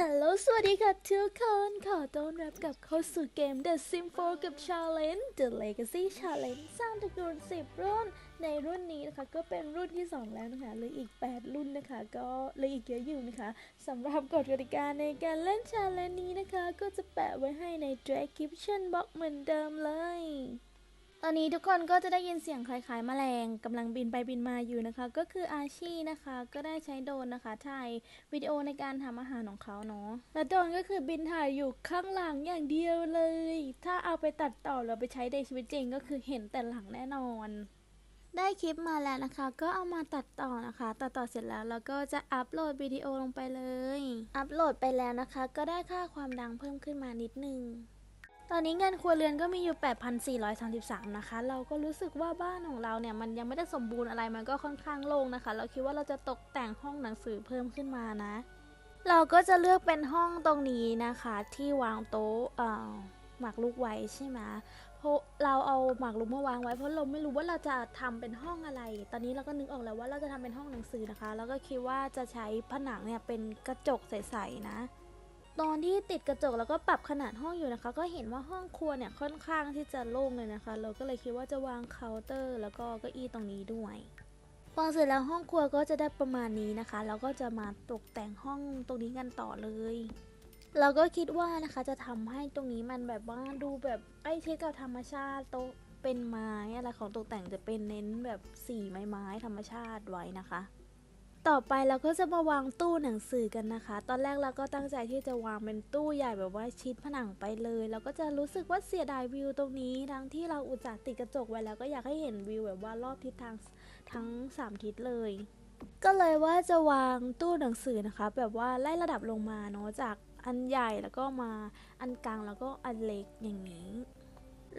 ฮัลโหล สวัสดีค่ะทุกคน ขอต้อนรับกลับเข้าสู่เกม The Sim 4กับ Challenge The Legacy Challenge สร้างตระกูล10 รุ่น ในรุ่นนี้นะคะ ก็เป็นรุ่นที่ 2 แล้วนะคะเหลืออีก 8 รุ่นนะคะ ก็เหลืออีกเยอะอยู่นะคะสำหรับกฎกติกาในการเล่น Challenge นี้นะคะ ก็จะแปะไว้ให้ใน description box เหมือนเดิมเลย ตอนนี้ทุกคนก็จะได้ยินเสียงคล้ายๆแมลงกำลังบินไปบินมาอยู่นะคะ ก็คืออาชีนะคะ ก็ได้ใช้โดรนนะคะถ่ายวิดีโอในการทำอาหารของเขาเนาะและโดรนก็คือบินถ่ายอยู่ข้างหลังอย่างเดียวเลย ถ้าเอาไปตัดต่อหรือไปใช้ในชีวิตจริง ก็คือเห็นแต่หลังแน่นอน ได้คลิปมาแล้วนะคะ ก็เอามาตัดต่อนะคะ ตัดต่อเสร็จแล้วแล้วก็จะอัปโหลดวิดีโอลงไปเลย อัปโหลดไปแล้วนะคะ ก็ได้ค่าความดังเพิ่มขึ้นมานิดนึง ตอนนี้เงินครัวเรือนก็มีอยู่ 8,433 นะคะ เราก็รู้สึกว่าบ้านของเราเนี่ยมันยังไม่ได้สมบูรณ์อะไร มันก็ค่อนข้างโล่งนะคะ เราคิดว่าเราจะตกแต่งห้องหนังสือเพิ่มขึ้นมานะ เราก็จะเลือกเป็นห้องตรงนี้นะคะ ที่วางโต๊ะหมากรุกไว้ใช่ไหมเพราะเราเอาหมากรุกมาวางไว้เพราะเราไม่รู้ว่าเราจะทำเป็นห้องอะไร ตอนนี้เราก็นึกออกแล้วว่าเราจะทำเป็นห้องหนังสือนะคะ แล้วก็คิดว่าจะใช้ผนังเนี่ยเป็นกระจกใสๆนะ ตอนที่ติดกระจกแล้วก็ปรับขนาดห้องอยู่นะคะ ก็เห็นว่าห้องครัวเนี่ยค่อนข้างที่จะโล่งเลยนะคะ เราก็เลยคิดว่าจะวางเคาน์เตอร์ แล้วก็เก้าอี้ตรงนี้ด้วยพอเสร็จแล้วห้องครัวก็จะได้ประมาณนี้นะคะ แล้วก็จะมาตกแต่งห้องตรงนี้กันต่อเลยเราก็คิดว่านะคะจะทำให้ตรงนี้มันแบบว่าดูแบบใกล้ชิดกับธรรมชาติโต๊ะเป็นไม้อะไรของตกแต่งจะเป็นเน้นแบบสีไม้ไม้ๆธรรมชาติไว้นะคะ ต่อไปเราก็จะมาวางตู้หนังสือกันนะคะ ตอนแรกเราก็ตั้งใจที่จะวางเป็นตู้ใหญ่แบบว่าชิดผนังไปเลย เราก็จะรู้สึกว่าเสียดายวิวตรงนี้ ทั้งที่เราอุตส่าห์ติดกระจกไว้แล้วก็อยากให้เห็นวิวแบบว่ารอบทิศทางทั้ง 3 ทิศเลย ก็เลยว่าจะวางตู้หนังสือนะคะ แบบว่าไล่ระดับลงมาเนาะจากอันใหญ่แล้วก็มาอันกลางแล้วก็อันเล็กอย่างนี้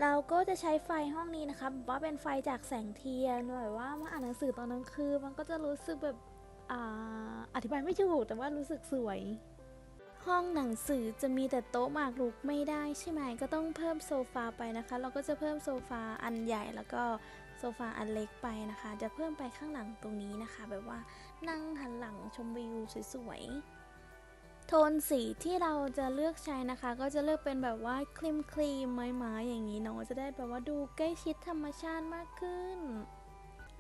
เราก็จะใช้ไฟห้องนี้นะคะว่าเป็นไฟจากแสงเทียนแบบว่ามาอ่านหนังสือตอนกลางคืนมันก็จะรู้สึกแบบ อธิบายไม่ถูกแต่ว่ารู้สึกสวย ห้องหนังสือจะมีแต่โต๊ะหมากรุกไม่ได้ใช่ไหมก็ต้องเพิ่มโซฟาไปนะคะ เราก็จะเพิ่มโซฟาอันใหญ่แล้วก็โซฟาอันเล็กไปนะคะ จะเพิ่มไปข้างหลังตรงนี้นะคะ แบบว่านั่งหันหลังชมวิวสวยๆโทนสีที่เราจะเลือกใช้นะคะ ก็จะเลือกเป็นแบบว่าครีมครีมไม้ๆอย่างนี้เนาะจะได้แบบว่าดูใกล้ชิดธรรมชาติมากขึ้น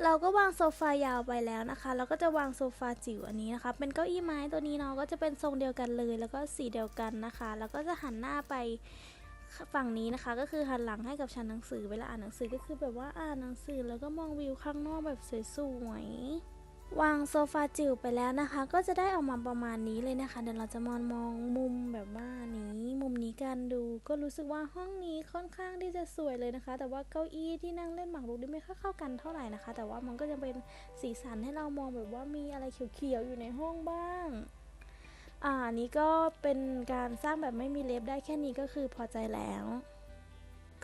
เราก็วางโซฟายาวไปแล้วนะคะเราก็จะวางโซฟาจิ๋วอันนี้นะคะ เป็นเก้าอี้ไม้ตัวนี้เนาะก็จะเป็นทรงเดียวกันเลย แล้วก็สีเดียวกันนะคะ แล้วก็จะหันหน้าไปฝั่งนี้นะคะ ก็คือหันหลังให้กับชั้นหนังสือเวลาอ่านหนังสือก็คือแบบว่าอ่านหนังสือแล้วก็มองวิวข้างนอกแบบสวยๆ วางโซฟาจิ๋วไปแล้วนะคะ ก็จะได้ออกมาประมาณนี้เลยนะคะ เดี๋ยวเราจะมองมองมุมแบบว่านี้มุมนี้กันดู ก็รู้สึกว่าห้องนี้ค่อนข้างที่จะสวยเลยนะคะ แต่ว่าเก้าอี้ที่นั่งเล่นหมากรุกนี่ไม่ค่อยเข้ากันเท่าไหร่นะคะ แต่ว่ามันก็จะเป็นสีสันให้เรามองแบบว่ามีอะไรเขียวๆอยู่ในห้องบ้างอ่านี้ก็เป็นการสร้างแบบไม่มีเล็บได้แค่นี้ก็คือพอใจแล้ว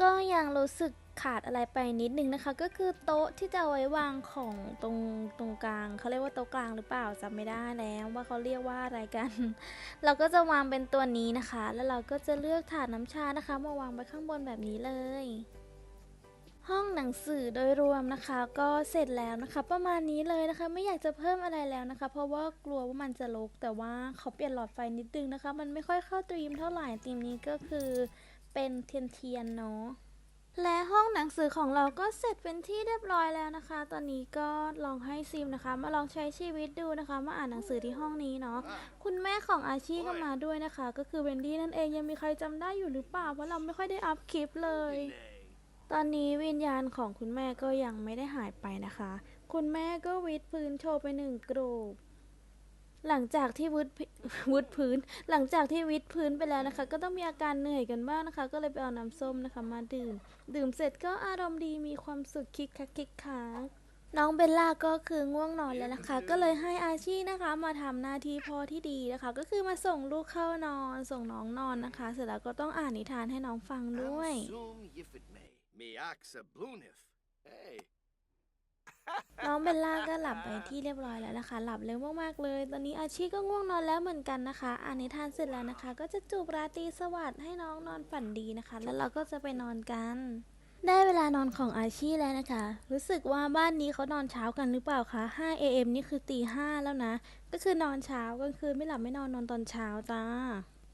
ก็ยังรู้สึก ขาดอะไรไปนิดนึงนะคะ ก็คือโต๊ะที่จะไว้วางของตรงตรงกลางเขาเรียกว่าโต๊ะกลางหรือเปล่าจำไม่ได้แล้วว่าเขาเรียกว่าอะไรกัน เราก็จะวางเป็นตัวนี้นะคะ แล้วเราก็จะเลือกถาดน้ำชานะคะ มาวางไว้ข้างบนแบบนี้เลย ห้องหนังสือโดยรวมนะคะ ก็เสร็จแล้วนะคะ ประมาณนี้เลยนะคะ ไม่อยากจะเพิ่มอะไรแล้วนะคะ เพราะว่ากลัวว่ามันจะรกแต่ว่าเขาเปลี่ยนหลอดไฟนิดนึงนะคะ มันไม่ค่อยเข้าธีมเท่าไหร่ธีมนี้ก็คือเป็นเทียนเทียนเนาะ และห้องหนังสือของเราก็เสร็จเป็นที่เรียบร้อยแล้วนะคะ ตอนนี้ก็ลองให้ซิมนะคะ มาลองใช้ชีวิตดูนะคะ มาอ่านหนังสือที่ห้องนี้เนาะ คุณแม่ของอาชีก็มาด้วยนะคะ ก็คือเวนดี้นั่นเอง ยังมีใครจำได้อยู่หรือเปล่า เพราะเราไม่ค่อยได้อัพคลิปเลย ตอนนี้วิญญาณของคุณแม่ก็ยังไม่ได้หายไปนะคะ คุณแม่ก็วิดพื้นโชว์ไปหนึ่งกรูป หลังจากที่วุดวุดพื้น หลังจากที่วิดพื้นไปแล้วนะคะ ก็ต้องมีอาการเหนื่อยกันบ้างนะคะ ก็เลยไปเอาน้ำส้มนะคะ มาดื่ม ดื่มเสร็จก็อารมณ์ดีมีความสุขคิกคักคิกคักน้องเบลล่าก็คือง่วงนอนแล้วนะคะ ก็เลยให้อาชีนะคะ มาทำหน้าที่พ่อที่ดีนะคะ ก็คือมาส่งลูกเข้านอน ส่งน้องนอนนะคะ เสร็จแล้วก็ต้องอ่านนิทานให้น้องฟังด้วย Hey. น้องเบลล่าก็หลับไปที่เรียบร้อยแล้วนะคะ หลับเร็วมากๆเลย ตอนนี้อาชีก็ง่วงนอนแล้วเหมือนกันนะคะ อ่านนิทานเสร็จแล้วนะคะ ก็จะจูบราตรีสวัสดิ์ให้น้องนอนฝันดีนะคะ แล้วเราก็จะไปนอนกัน ได้เวลานอนของอาชีแล้วนะคะ รู้สึกว่าบ้านนี้เขานอนเช้ากันหรือเปล่าคะ 5 AM นี่คือตีห้าแล้วนะ ก็คือนอนเช้ากลางคืนไม่หลับไม่นอนนอนตอนเช้าจ้า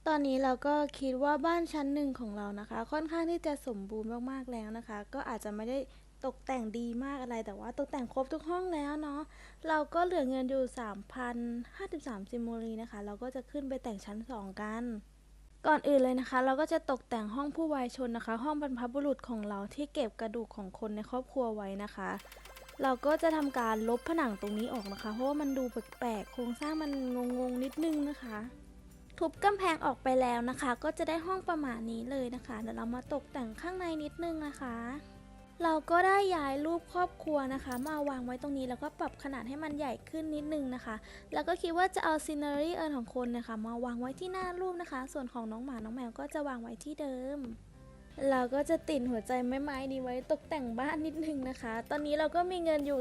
ตอนนี้เราก็คิดว่าบ้านชั้นหนึ่งของเรานะคะ ค่อนข้างที่จะสมบูรณ์มากๆแล้วนะคะ ก็อาจจะไม่ได้ ตกแต่งดีมากอะไรแต่ว่าตกแต่งครบทุกห้องแล้วเนาะเราก็เหลือเงินอยู่ 3,053ซิมโมลีนะคะ เราก็จะขึ้นไปแต่งชั้น 2 กัน ก่อนอื่นเลยนะคะ เราก็จะตกแต่งห้องผู้วายชนนะคะ ห้องบรรพบุรุษของเราที่เก็บกระดูกของคนในครอบครัวไว้นะคะ เราก็จะทำการลบผนังตรงนี้ออกนะคะ เพราะว่ามันดูแปลกๆโครงสร้างมันงงๆนิดนึงนะคะทุบกำแพงออกไปแล้วนะคะ ก็จะได้ห้องประมาณนี้เลยนะคะ เดี๋ยวเรามาตกแต่งข้างในนิดนึงนะคะ เราก็ได้ย้ายรูปครอบครัวนะคะ มาวางไว้ตรงนี้แล้วก็ปรับขนาดให้มันใหญ่ขึ้นนิดนึงนะคะ แล้วก็คิดว่าจะเอาซีเนารีเอิร์ของคนนะคะ มาวางไว้ที่หน้ารูปนะคะ ส่วนของน้องหมาน้องแมวก็จะวางไว้ที่เดิมเราก็จะติดหัวใจไม้ไม้นี้ไว้ตกแต่งบ้านนิดนึงนะคะ ตอนนี้เราก็มีเงินอยู่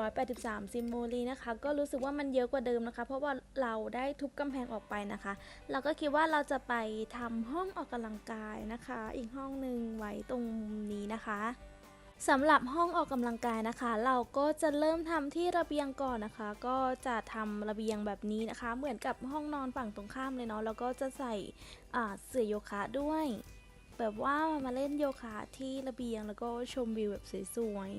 3,783 ซิมโมลีนะคะ ก็รู้สึกว่ามันเยอะกว่าเดิมนะคะ เพราะว่าเราได้ทุบกำแพงออกไปนะคะ เราก็คิดว่าเราจะไปทำห้องออกกำลังกายนะคะ อีกห้องหนึ่งไว้ตรงนี้นะคะ สำหรับห้องออกกำลังกายนะคะ เราก็จะเริ่มทำที่ระเบียงก่อนนะคะ ก็จะทำระเบียงแบบนี้นะคะ เหมือนกับห้องนอนฝั่งตรงข้ามเลยเนาะแล้วก็จะใส่เสื่อโยคะด้วย แบบว่ามาเล่นโยคะที่ระเบียงแล้วก็ชมวิวแบบสวย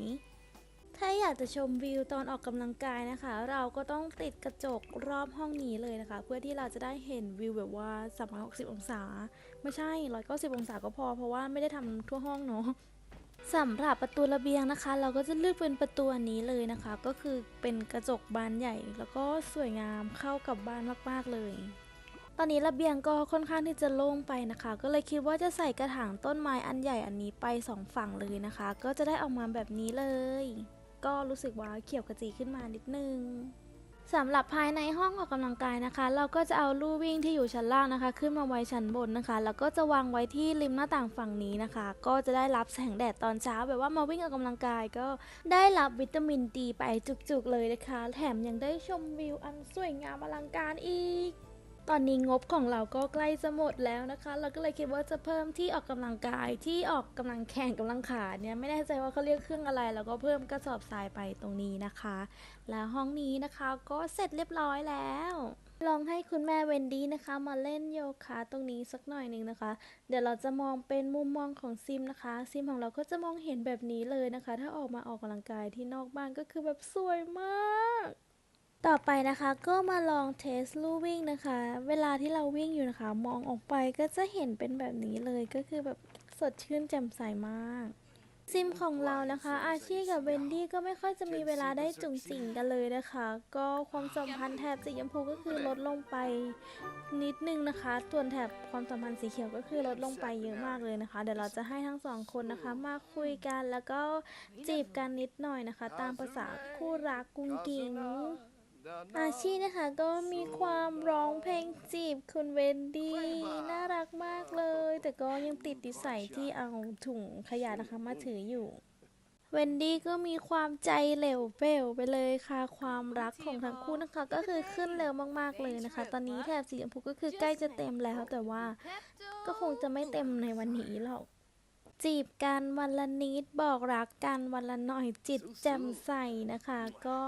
ๆถ้าอยากจะชมวิวตอนออกกำลังกายนะคะ เราก็ต้องติดกระจกรอบห้องนี้เลยนะคะ เพื่อที่เราจะได้เห็นวิวแบบว่า360 องศา ไม่ใช่ 190 องศาก็พอ เพราะว่าไม่ได้ทำทั่วห้องเนาะ สำหรับประตูระเบียงนะคะ เราก็จะเลือกเป็นประตูนี้เลยนะคะ ก็คือเป็นกระจกบานใหญ่ แล้วก็สวยงามเข้ากับบ้านมากๆเลย ตอนนี้ระเบียงก็ค่อนข้างที่จะโล่งไปนะคะ ก็เลยคิดว่าจะใส่กระถางต้นไม้อันใหญ่อันนี้ไปสองฝั่งเลยนะคะ ก็จะได้ออกมาแบบนี้เลย ก็รู้สึกว่าเขียวกระจีขึ้นมานิดนึง สำหรับภายในห้องออกกำลังกายนะคะ เราก็จะเอาลู่วิ่งที่อยู่ชั้นล่างนะคะ ขึ้นมาไว้ชั้นบนนะคะ แล้วก็จะวางไว้ที่ริมหน้าต่างฝั่งนี้นะคะ ก็จะได้รับแสงแดดตอนเช้า แบบว่ามาวิ่งออกกำลังกายก็ได้รับวิตามินดีไปจุกๆเลยนะคะ แถมยังได้ชมวิวอันสวยงามอลังการอีก ตอนนี้งบของเราก็ใกล้จะหมดแล้วนะคะ เราก็เลยคิดว่าจะเพิ่มที่ออกกำลังกายที่ออกกำลังแข่งกำลังขาเนี่ยไม่แน่ใจว่าเขาเรียกเครื่องอะไร แล้วก็เพิ่มกระสอบทรายไปตรงนี้นะคะ แล้วห้องนี้นะคะก็เสร็จเรียบร้อยแล้วลองให้คุณแม่เวนดี้นะคะ มาเล่นโยคะตรงนี้สักหน่อยหนึ่งนะคะ เดี๋ยวเราจะมองเป็นมุมมองของซิมนะคะ ซิมของเราก็จะมองเห็นแบบนี้เลยนะคะ ถ้าออกมาออกกำลังกายที่นอกบ้านก็คือแบบสวยมาก ต่อไปนะคะก็มาลองเทสลู่วิ่งนะคะ เวลาที่เราวิ่งอยู่นะคะ มองออกไปก็จะเห็นเป็นแบบนี้เลยก็คือแบบสดชื่นแจ่มใสมากซิมของเรานะคะ อาชีกับเวนดี้ก็ไม่ค่อยจะมีเวลาได้จุงสิงกันเลยนะคะ ก็ความสัมพันธ์แถบสีชมพูก็คือลดลงไปนิดนึงนะคะส่วนแถบความสัมพันธ์สีเขียวก็คือลดลงไปเยอะมากเลยนะคะ เดี๋ยวเราจะให้ทั้งสองคนนะคะมาคุยกันแล้วก็จีบกันนิดหน่อยนะคะ ตามภาษาคู่รักกุ้งกิ้ง อาชีนะคะก็มีความร้องเพลงจีบคุณเวนดี้น่ารักมากเลย แต่ก็ยังติดนิสัยที่เอาถุงขยะนะคะมาถืออยู่เวนดี้ก็มีความใจเหลวเปลวไปเลยค่ะ ความรักของทั้งคู่นะคะ ก็คือขึ้นเร็วมากๆเลยนะคะ ตอนนี้แถบสีชมพูก็คือใกล้จะเต็มแล้วแต่ว่าก็คงจะไม่เต็มในวันนี้หรอก จีบกันวันละนิดบอกรักกันวันละหน่อยจิตแจ่มใสนะคะ ก็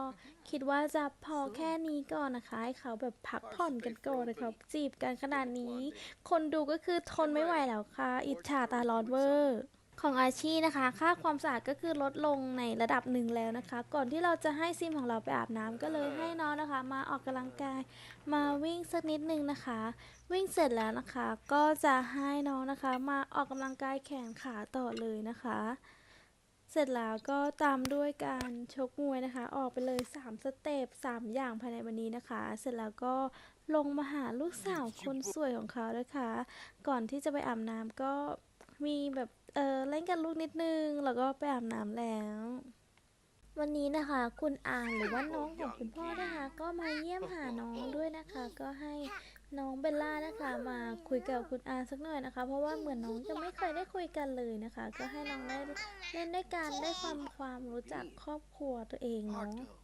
คิดว่าจะพอแค่นี้ก่อนนะคะ ให้เขาแบบพักผ่อนกันก่อนนะครับจีบกันขนาดนี้ คนดูก็คือทนไม่ไหวแล้วค่ะ อิจฉาตาร้อนเวอร์ ของอาชีนะคะ ค่าความสะอาดก็คือลดลงในระดับหนึ่งแล้วนะคะ ก่อนที่เราจะให้ซิมของเราไปอาบน้ำก็เลยให้น้องนะคะ มาออกกำลังกาย มาวิ่งสักนิดนึงนะคะ วิ่งเสร็จแล้วนะคะ ก็จะให้น้องนะคะ มาออกกำลังกายแขนขาต่อเลยนะคะ เสร็จแล้วก็ตามด้วยการชกมวยนะคะ ออกไปเลย 3 สเต็ป3อย่างภายในวันนี้นะคะ เสร็จแล้วก็ลงมาหาลูกสาวคนสวยของเขานะคะ ก่อนที่จะไปอาบน้ำก็ มีแบบเออเล่นกันลูกนิดนึง แล้วก็ไปอาบน้ำแล้ว วันนี้นะคะ คุณอาหรือว่าน้องของคุณพ่อนะคะ ก็มาเยี่ยมหาน้องด้วยนะคะ ก็ให้น้องเบลล่านะคะ มาคุยกับคุณอาสักหน่อยนะคะ เพราะว่าเหมือนน้องจะไม่เคยได้คุยกันเลยนะคะ ก็ให้น้องได้เล่นด้วยกันได้ความความรู้จักครอบครัวตัวเองเนาะ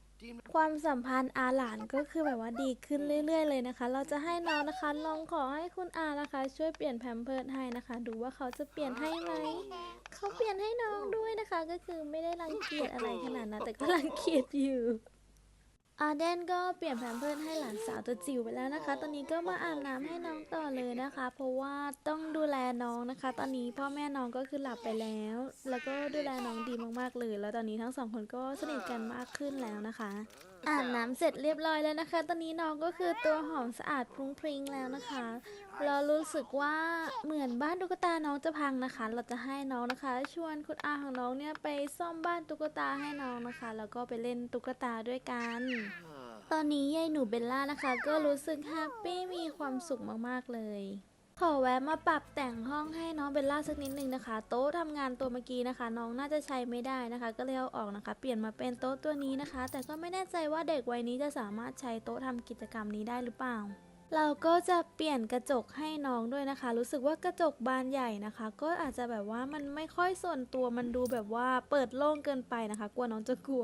ความสัมพันธ์อาหลานก็คือแบบว่าดีขึ้นเรื่อย ๆ เลยนะคะ เราจะให้น้องนะคะลองขอให้คุณอานะคะ ช่วยเปลี่ยนแพมเพิร์ดให้นะคะ ดูว่าเขาจะเปลี่ยนให้ไหมเขาเปลี่ยนให้น้องด้วยนะคะ ก็คือไม่ได้รังเกียจอะไรขนาดนั้นแต่ก็รังเกียจอยู่ อาเดนก็เปลี่ยนแพมเพื่อนให้หลานสาวตัวจิ๋วไปแล้วนะคะ ตอนนี้ก็มาอาบน้ำให้น้องต่อเลยนะคะ เพราะว่าต้องดูแลน้องนะคะ ตอนนี้พ่อแม่น้องก็คือหลับไปแล้ว แล้วก็ดูแลน้องดีมากๆเลย แล้วตอนนี้ทั้งสองคนก็สนิทกันมากขึ้นแล้วนะคะ อาบน้ำเสร็จเรียบร้อยแล้วนะคะ ตอนนี้น้องก็คือตัวหอมสะอาดพรุ้งพริ้งแล้วนะคะเรารู้สึกว่าเหมือนบ้านตุ๊กตาน้องจะพังนะคะ เราจะให้น้องนะคะ ชวนคุณอาของน้องเนี่ยไปซ่อมบ้านตุ๊กตาให้น้องนะคะ แล้วก็ไปเล่นตุ๊กตาด้วยกัน ตอนนี้ยายหนูเบลล่านะคะ ก็รู้สึกแฮปปี้มีความสุขมากๆเลย ขอแวะมาปรับแต่งห้องให้น้องเบลล่าสักนิดนึงนะคะ โต๊ะทำงานตัวเมื่อกี้นะคะ น้องน่าจะใช้ไม่ได้นะคะ ก็เลยเอาออกนะคะ เปลี่ยนมาเป็นโต๊ะตัวนี้นะคะ แต่ก็ไม่แน่ใจว่าเด็กวัยนี้จะสามารถใช้โต๊ะทำกิจกรรมนี้ได้หรือเปล่า เราก็จะเปลี่ยนกระจกให้น้องด้วยนะคะ รู้สึกว่ากระจกบานใหญ่นะคะ ก็อาจจะแบบว่ามันไม่ค่อยส่วนตัวมันดูแบบว่าเปิดโล่งเกินไปนะคะ กลัวน้องจะกลัว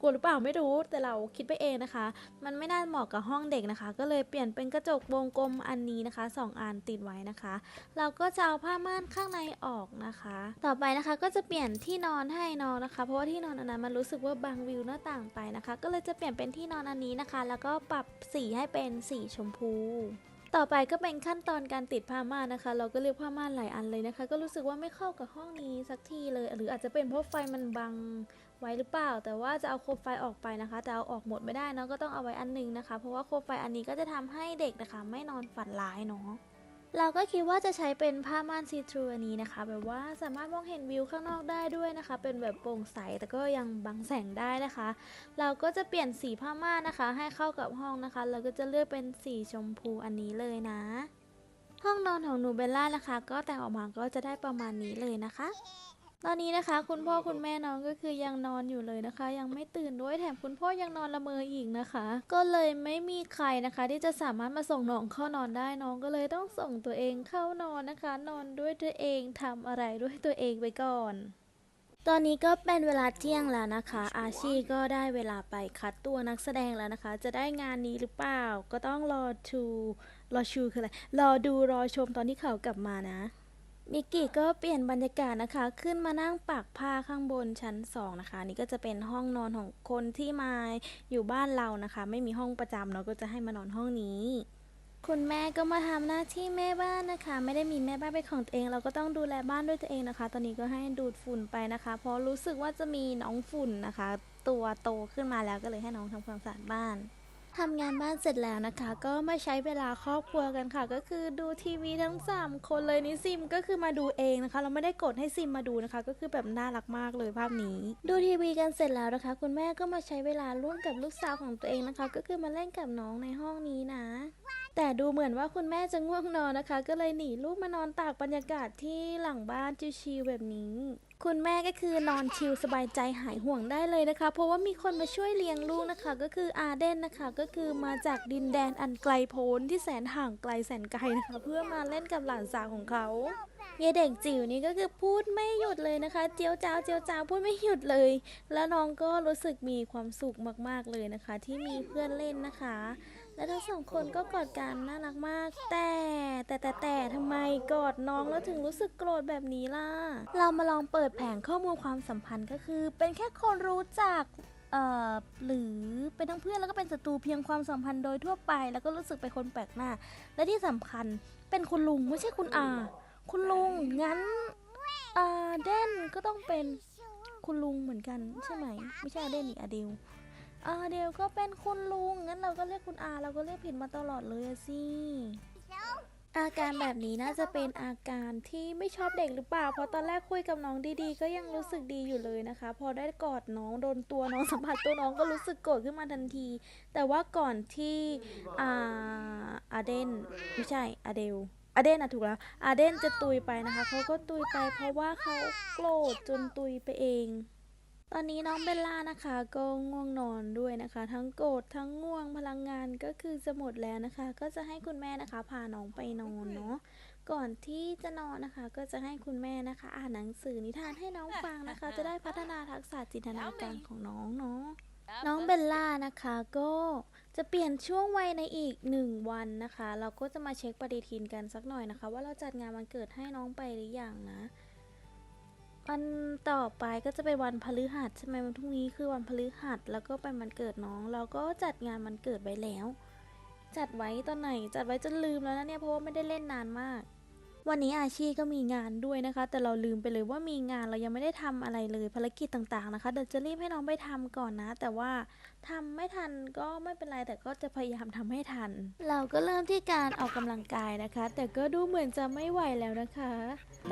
กลัวหรือเปล่าไม่รู้แต่เราคิดไปเองนะคะ มันไม่น่าเหมาะกับห้องเด็กนะคะ ก็เลยเปลี่ยนเป็นกระจกวงกลมอันนี้นะคะสองอันติดไว้นะคะ เราก็จะเอาผ้าม่านข้างในออกนะคะ ต่อไปนะคะก็จะเปลี่ยนที่นอนให้น้องนะคะ เพราะว่าที่นอนอันนั้นมันรู้สึกว่าบังวิวหน้าต่างไปนะคะ ก็เลยจะเปลี่ยนเป็นที่นอนอันนี้นะคะ แล้วก็ปรับสีให้เป็นสีชมพู ต่อไปก็เป็นขั้นตอนการติดผ้าม่านนะคะ เราก็เลือกผ้าม่านหลายอันเลยนะคะ ก็รู้สึกว่าไม่เข้ากับห้องนี้สักทีเลย หรืออาจจะเป็นเพราะไฟมันบังไว้หรือเปล่า แต่ว่าจะเอาโคมไฟออกไปนะคะ แต่เอาออกหมดไม่ได้นะก็ต้องเอาไว้อันหนึงนะคะ เพราะว่าโคมไฟอันนี้ก็จะทำให้เด็กนะคะ ไม่นอนฝันร้ายเนาะ เราก็คิดว่าจะใช้เป็นผ้าม่านซีทรูอันนี้นะคะ แบบว่าสามารถมองเห็นวิวข้างนอกได้ด้วยนะคะ เป็นแบบโปร่งใสแต่ก็ยังบังแสงได้นะคะ เราก็จะเปลี่ยนสีผ้าม่านนะคะ ให้เข้ากับห้องนะคะ เราก็จะเลือกเป็นสีชมพูอันนี้เลยนะ ห้องนอนของหนูเบลล่านะคะ ก็แต่งออกมาก็จะได้ประมาณนี้เลยนะคะ ตอนนี้นะคะ คุณพ่อคุณแม่น้องก็คือยังนอนอยู่เลยนะคะ ยังไม่ตื่นด้วยแถมคุณพ่อยังนอนละเมออีกนะคะ ก็เลยไม่มีใครนะคะ ที่จะสามารถมาส่งน้องเข้านอนได้น้องก็เลยต้องส่งตัวเองเข้านอนนะคะ นอนด้วยตัวเองทำอะไรด้วยตัวเองไปก่อนตอนนี้ก็เป็นเวลาเที่ยงแล้วนะคะ อาชีก็ได้เวลาไปคัดตัวนักแสดงแล้วนะคะ จะได้งานนี้หรือเปล่า ก็ต้องรอชูรอชูคืออะไร รอดูรอชมตอนที่เขากลับมานะ มิกกี้ก็เปลี่ยนบรรยากาศนะคะ ขึ้นมานั่งปากผ้าข้างบนชั้นสองนะคะ นี่ก็จะเป็นห้องนอนของคนที่มาอยู่บ้านเรานะคะ ไม่มีห้องประจำเนาะก็จะให้มานอนห้องนี้ คุณแม่ก็มาทำหน้าที่แม่บ้านนะคะ ไม่ได้มีแม่บ้านเป็นของตัวเอง เราก็ต้องดูแลบ้านด้วยตัวเองนะคะ ตอนนี้ก็ให้ดูดฝุ่นไปนะคะ เพราะรู้สึกว่าจะมีน้องฝุ่นนะคะ ตัวโตขึ้นมาแล้วก็เลยให้น้องทำความสะอาดบ้าน ทำงานบ้านเสร็จแล้วนะคะ ก็มาใช้เวลาครอบครัวกันค่ะ ก็คือดูทีวีทั้ง 3 คนเลยนี่ซิมก็คือมาดูเองนะคะ เราไม่ได้กดให้ซิมมาดูนะคะ ก็คือแบบน่ารักมากเลยภาพนี้ ดูทีวีกันเสร็จแล้วนะคะ คุณแม่ก็มาใช้เวลาร่วมกับลูกสาวของตัวเองนะคะ ก็คือมาเล่นกับน้องในห้องนี้นะ แต่ดูเหมือนว่าคุณแม่จะง่วงนอนนะคะ ก็เลยหนีลูกมานอนตากบรรยากาศที่หลังบ้านชิวๆแบบนี้ คุณแม่ก็คือนอนชิลสบายใจหายห่วงได้เลยนะคะ เพราะว่ามีคนมาช่วยเลี้ยงลูกนะคะ ก็คืออาเดนนะคะ ก็คือมาจากดินแดนอันไกลโพ้นที่แสนห่างไกลแสนไกลนะคะ เพื่อมาเล่นกับหลานสาวของเขาเยเด็กจิ๋วนี่ก็คือพูดไม่หยุดเลยนะคะ เจียวจ้าวเจียวจ้าวพูดไม่หยุดเลย แล้วน้องก็รู้สึกมีความสุขมากๆเลยนะคะ ที่มีเพื่อนเล่นนะคะ และทั้งสองคนก็กอดกันน่ารักมาก แต่แต่แต่แต่ทำไมกอดน้องแล้วถึงรู้สึกโกรธแบบนี้ล่ะ เรามาลองเปิดแผงข้อมูลความสัมพันธ์ก็คือ เป็นแค่คนรู้จักเอ่อหรือเป็นทั้งเพื่อนแล้วก็เป็นศัตรูเพียงความสัมพันธ์โดยทั่วไป แล้วก็รู้สึกเป็นคนแปลกหน้า และที่สำคัญเป็นคุณลุงไม่ใช่คุณอา คุณลุงงั้นอาเดนก็ต้องเป็นคุณลุงเหมือนกันใช่ไหม ไม่ใช่อเดนนี่อาเดล อาเดลก็เป็นคุณลุง งั้นเราก็เรียกคุณอาเราก็เรียกผิดมาตลอดเลยอะสิ อาการแบบนี้น่าจะเป็นอาการที่ไม่ชอบเด็กหรือเปล่า เพราะตอนแรกคุยกับน้องดีๆ ก็ยังรู้สึกดีอยู่เลยนะคะ พอได้กอดน้องโดนตัวน้องสัมผัสตัวน้องก็รู้สึกโกรธขึ้นมาทันที แต่ว่าก่อนที่อาอาเดนไม่ใช่อาเดลอาเดนอะถูกแล้วอาเดนจะตุยไปนะคะเขาก็ตุยไปเพราะว่าเขาโกรธจนตุยไปเอง ตอนนี้น้องเบลล่านะคะ ก็ง่วงนอนด้วยนะคะ ทั้งโกรธทั้งง่วงพลังงานก็คือจะหมดแล้วนะคะ ก็จะให้คุณแม่นะคะ พาน้องไปนอนเนาะก่อนที่จะนอนนะคะ ก็จะให้คุณแม่นะคะ อ่านหนังสือนิทานให้น้องฟังนะคะ จะได้พัฒนาทักษะจินตนาการของน้องเนาะน้องเบลล่านะคะก็จะเปลี่ยนช่วงวัยในอีกหนึ่งวันนะคะ เราก็จะมาเช็คปฏิทินกันสักหน่อยนะคะ ว่าเราจัดงานวันเกิดให้น้องไปหรือยังนะ วันต่อไปก็จะเป็นวันพฤหัสใช่ไหมวันพรุ่งนี้คือวันพฤหัสแล้วก็เป็นวันเกิดน้อง เราก็จัดงานวันเกิดไว้แล้ว จัดไว้ตอนไหน จัดไว้จนลืมแล้วนะเนี่ยเพราะว่าไม่ได้เล่นนานมาก วันนี้อาชีก็มีงานด้วยนะคะ แต่เราลืมไปเลยว่ามีงานเรายังไม่ได้ทำอะไรเลยภารกิจต่างๆนะคะเดี๋ยวจะรีบให้น้องไปทำก่อนนะ แต่ว่าทำไม่ทันก็ไม่เป็นไรแต่ก็จะพยายามทำให้ทัน เราก็เริ่มที่การออกกำลังกายนะคะ แต่ก็ดูเหมือนจะไม่ไหวแล้วนะคะ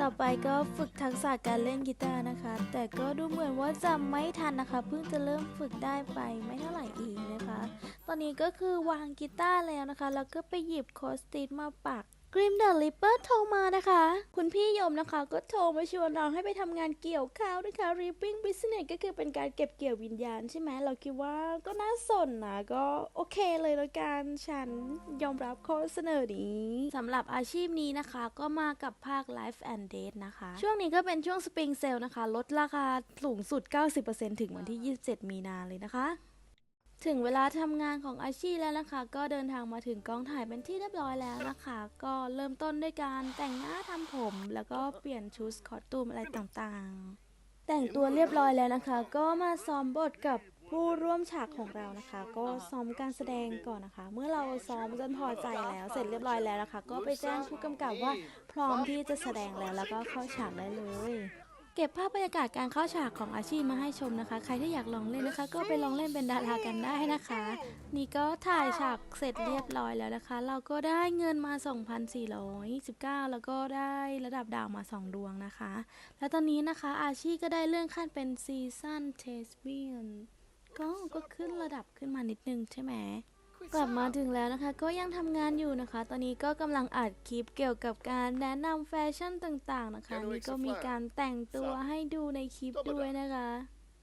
ต่อไปก็ฝึกทักษะการเล่นกีตาร์นะคะ แต่ก็ดูเหมือนว่าจะไม่ทันนะคะ เพิ่งจะเริ่มฝึกได้ไปไม่เท่าไหร่เองนะคะ ตอนนี้ก็คือวางกีตาร์แล้วนะคะแล้วก็ไปหยิบโคสติดมาปัก กริมเดอะลิปเปอร์โทรมานะคะ คุณพี่ยมนะคะก็โทรมาชวนเราให้ไปทำงานเกี่ยวข้าวนะคะ Reaping Business ก็คือเป็นการเก็บเกี่ยววิญญาณใช่ไหมเราคิดว่าก็น่าสนนะก็โอเคเลยแล้วกันฉันยอมรับข้อเสนอนี้สำหรับอาชีพนี้นะคะ ก็มากับภาค Life and Date นะคะ ช่วงนี้ก็เป็นช่วง Spring Sale นะคะ ลดราคาสูงสุด 90%ถึงวันที่ 27 มีนาเลยนะคะ ถึงเวลาทำงานของอาชีแล้วนะคะ ก็เดินทางมาถึงกองถ่ายเป็นที่เรียบร้อยแล้วนะคะ ก็เริ่มต้นด้วยการแต่งหน้าทำผม แล้วก็เปลี่ยนชุดคอสตูมอะไรต่างๆ แต่งตัวเรียบร้อยแล้วนะคะ ก็มาซ้อมบทกับผู้ร่วมฉากของเรานะคะ ก็ซ้อมการแสดงก่อนนะคะ เมื่อเราซ้อมจนพอใจแล้วเสร็จเรียบร้อยแล้วนะคะ ก็ไปแจ้งผู้กำกับว่าพร้อมที่จะแสดงแล้วแล้วก็เข้าฉากได้เลย เก็บภาพบรรยากาศการเข้าฉากของอาชีพมาให้ชมนะคะ ใครที่อยากลองเล่นนะคะ ก็ไปลองเล่นเป็นดารากันได้นะคะ นี่ก็ถ่ายฉากเสร็จเรียบร้อยแล้วนะคะ เราก็ได้เงินมา 2,429แล้วก็ได้ระดับดาวมา 2 ดวงนะคะ แล้วตอนนี้นะคะอาชีพก็ได้เลื่อนขั้นเป็นซีซันเทสเบียนก็ก็ขึ้นระดับขึ้นมานิดนึงใช่ไหม กลับมาถึงแล้วนะคะ ก็ยังทำงานอยู่นะคะ ตอนนี้ก็กำลังอัดคลิปเกี่ยวกับการแนะนำแฟชั่นต่างๆนะคะ นี่ก็มีการแต่งตัวให้ดูในคลิปด้วยนะคะ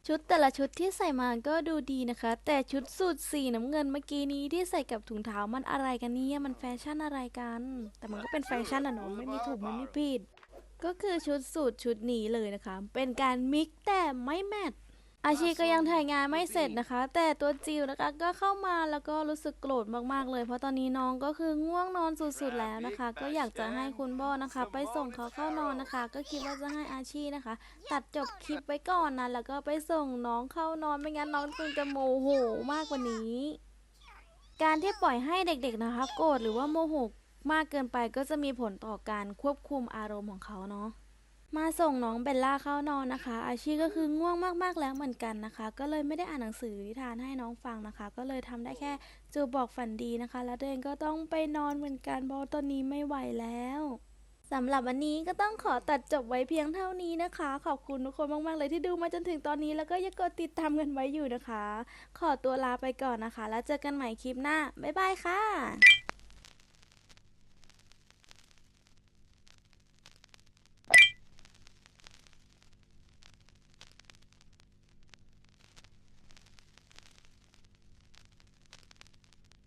ชุดแต่ละชุดที่ใส่มาก็ดูดีนะคะ แต่ชุดสูทสีน้ำเงินเมื่อกี้นี้ที่ใส่กับถุงเท้ามันอะไรกันเนี่ยมันแฟชั่นอะไรกัน แต่มันก็เป็นแฟชั่นอะเนาะไม่มีถูกไม่มีผิดก็คือชุดสูทชุดนี้เลยนะคะ เป็นการมิกแต่ไม่แมท อาชีก็ยังถ่ายงานไม่เสร็จนะคะ แต่ตัวจิวนะคะก็เข้ามาแล้วก็รู้สึกโกรธมากๆเลย เพราะตอนนี้น้องก็คือง่วงนอนสุดๆแล้วนะคะ ก็อยากจะให้คุณพ่อนะคะ ไปส่งเขาเข้านอนนะคะ ก็คิดว่าจะให้อาชีนะคะ ตัดจบคลิปไว้ก่อนนะแล้วก็ไปส่งน้องเข้านอนไม่งั้นน้องคงจะโมโหมากกว่านี้ การที่ปล่อยให้เด็กๆนะคะ โกรธหรือว่าโมโหมากเกินไปก็จะมีผลต่อการควบคุมอารมณ์ของเขาเนาะ มาส่งน้องเบลล่าเข้านอนนะคะ อาชีก็คือง่วงมากๆแล้วเหมือนกันนะคะ ก็เลยไม่ได้อ่านหนังสือนิทานให้น้องฟังนะคะ ก็เลยทำได้แค่จูบบอกฝันดีนะคะ แล้วตัวเองก็ต้องไปนอนเหมือนกันเพราะตอนนี้ไม่ไหวแล้วสำหรับวันนี้ก็ต้องขอตัดจบไว้เพียงเท่านี้นะคะ ขอบคุณทุกคนมาก ๆ เลยที่ดูมาจนถึงตอนนี้แล้วก็ยังกดติดตามกันไว้อยู่นะคะ ขอตัวลาไปก่อนนะคะ แล้วเจอกันใหม่คลิปหน้า บ๊ายบายค่ะ